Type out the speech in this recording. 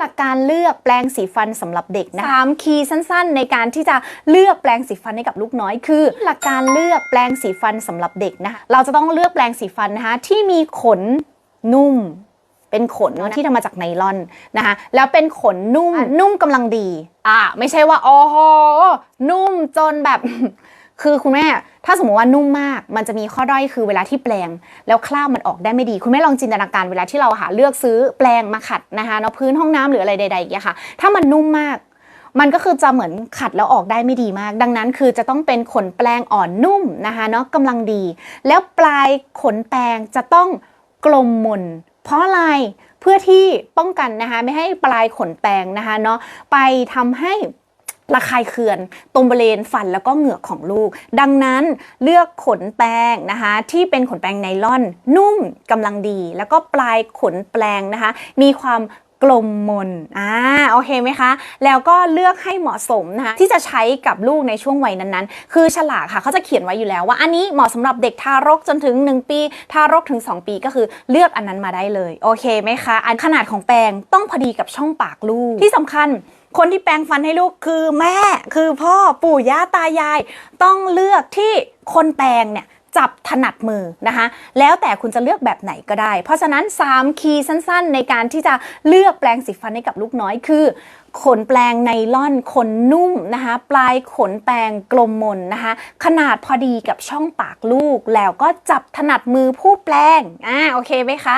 หลักการเลือกแปรงสีฟันสำหรับเด็กนะสามคีย์สั้นๆ ในการที่จะเลือกแปรงสีฟันให้กับลูกน้อยคือ หลักการเลือกแปรงสีฟันสำหรับเด็กนะคะเราจะต้องเลือกแปรงสีฟันนะคะที่มีขนนุ่มเป็นขนที่ทำมาจากไนลอนนะคะแล้วเป็นขนนุ่มนุ่มกำลังดี อ่า ไม่ใช่ว่าอ๋อโหนุ่มจนแบบ คือคุณแม่ถ้าสมมติว่านุ่มมาก มันจะมีข้อด้อยคือเวลาที่แปลง แล้วคราบมันออกได้ไม่ดี คุณแม่ลองจินตนาการเวลาที่เราหาเลือกซื้อแปลงมาขัดนะคะเนาะพื้นห้องน้ำหรืออะไรใดๆอย่างเงี้ยค่ะ ถ้ามันนุ่มมาก มันก็คือจะเหมือนขัดแล้วออกได้ไม่ดีมาก ดังนั้นคือจะต้องเป็นขนแปลงอ่อนนุ่มนะคะเนาะกำลังดี แล้วปลายขนแปลงจะต้องกลมมน เพราะอะไรเพื่อที่ป้องกันนะคะไม่ให้ปลายขนแปลงนะคะเนาะไปทำให้ ระคายเคืองตรงบริเวณฟันแล้วก็เหงือกของลูก ดังนั้นเลือกขนแปรงนะคะที่เป็นขนแปรงไนล่อน นุ่มกำลังดี แล้วก็ปลายขนแปรงนะคะมีความกลมมน อ่า โอเคไหมคะ แล้วก็เลือกให้เหมาะสมนะคะที่จะใช้กับลูกในช่วงวัยนั้นๆ คือฉลากค่ะเขาจะเขียนไว้อยู่แล้วว่าอันนี้เหมาะสำหรับเด็กทารกจนถึง 1 ปี ทารกถึง 2 ปีก็คือเลือกอันนั้นมาได้เลย โอเคไหมคะ อันขนาดของแปรงต้องพอดีกับช่องปากลูก ที่สำคัญ คนที่แปรงฟันให้ลูกคือแม่คือพ่อปู่ย่าตายาย ต้องเลือกที่คนแปรงเนี่ยจับถนัดมือนะคะแล้วแต่คุณจะเลือกแบบไหนก็ได้ เพราะฉะนั้น 3 คีย์สั้นๆ ในการที่จะเลือกแปรงสีฟันให้กับลูกน้อยคือขนแปรงไนล่อนขนนุ่มนะคะปลายขนแปรงกลมมนนะคะขนาดพอดีกับช่องปากลูกแล้วก็จับถนัดมือผู้แปรงอ่าโอเคไหมคะ